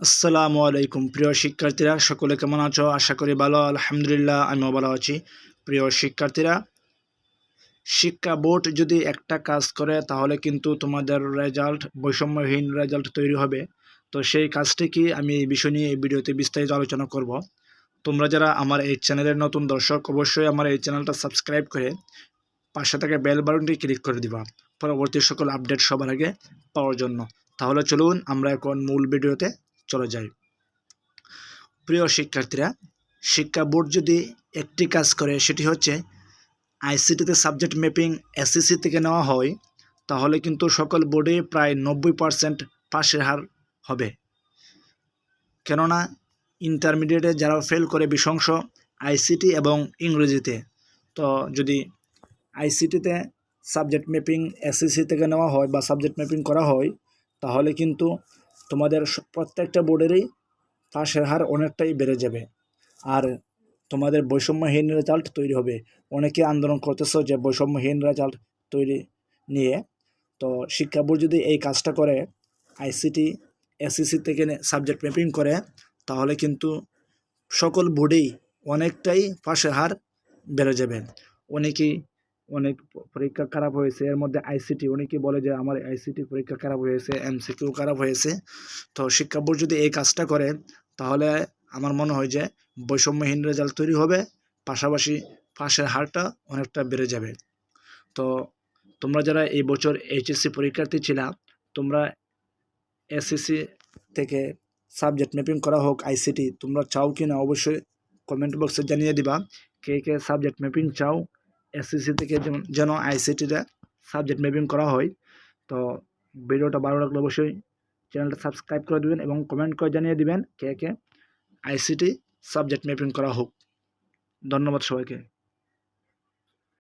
আসসালামু আলাইকুম। প্রিয় শিক্ষার্থীরা, সকলে কেমন আছো? আশা করি ভালো, আলহামদুলিল্লাহ, আমিও ভালো আছি। প্রিয় শিক্ষার্থীরা, শিক্ষা বোর্ড যদি একটা কাজ করে, তাহলে কিন্তু তোমাদের রেজাল্ট বৈষম্যহীন রেজাল্ট তৈরি হবে। তো সেই কাজটি কি আমি এই বিষয় নিয়ে এই ভিডিওতে বিস্তারিত আলোচনা করব। তোমরা যারা আমার এই চ্যানেলের নতুন দর্শক, অবশ্যই আমার এই চ্যানেলটা সাবস্ক্রাইব করে পাশে থাকা বেল বাটনটি ক্লিক করে দিবা। পরবর্তী সকল আপডেট সবার আগে পাওয়ার জন্য। তাহলে চলুন, আমরা এখন মূল ভিডিওতে চলে যায়। প্রিয় শিক্ষার্থীরা, শিক্ষা বোর্ড যদি একটি কাজ করে, সেটি হচ্ছে আইসিটিতে সাবজেক্ট ম্যাপিং এসএসসি থেকে নেওয়া হয়, তাহলে কিন্তু সকল বোর্ডে প্রায় নব্বই পার্সেন্ট পাশের হার হবে। কেননা ইন্টারমিডিয়েটে যারা ফেল করে বিশংস আইসিটি এবং ইংরেজিতে, তো যদি আইসিটিতে সাবজেক্ট ম্যাপিং এসএসসি থেকে নেওয়া হয় বা সাবজেক্ট ম্যাপিং করা হয়, তাহলে কিন্তু তোমাদের প্রত্যেকটা বোর্ডেরই পাশের হার অনেকটাই বেড়ে যাবে। আর তোমাদের বৈষম্যহীন রেজাল্ট তৈরি হবে। অনেকে আন্দোলন করতেছো যে বৈষম্যহীন রেজাল্ট তৈরি নিয়ে। তো শিক্ষা বোর্ড যদি এই কাজটা করে, আইসিটি এসিসি থেকে সাবজেক্ট ম্যাপিং করে, তাহলে কিন্তু সকল বোর্ডেই অনেকটাই পাশের হার বেড়ে যাবে। অনেকেই অনেক পরীক্ষা খারাপ হয়েছে। এর মধ্যে আইসিটি অনেকে বলে যে আমার আইসিটি পরীক্ষা খারাপ হয়েছে এমসিকিউ খারাপ হয়েছে। তো শিক্ষা বোর্ড যদি এই কাজটা করে, তাহলে আমার মনে হয় যে বৈষম্যহীন রেজাল্ট তৈরি হবে, পাশাপাশি পাশের হারটা অনেকটা বেড়ে যাবে। তো তোমরা যারা এই বছর এইচএসসি পরীক্ষার্থী ছিলা, তোমরা এসএসসি থেকে সাবজেক্ট ম্যাপিং করা হোক আইসিটি তোমরা চাও কি না অবশ্যই কমেন্ট বক্সে জানিয়ে দিবা। কে কে সাবজেক্ট ম্যাপিং চাও এসএসসি থেকে যেমন যেন আইসিটিটা সাবজেক্ট ম্যাপিং করা হয়। তো ভিডিওটা ভালো লাগলে অবশ্যই চ্যানেলটা সাবস্ক্রাইব করে দেবেন এবং কমেন্ট করে জানিয়ে দেবেন কে কে আইসিটি সাবজেক্ট ম্যাপিং করা হোক। ধন্যবাদ সবাইকে।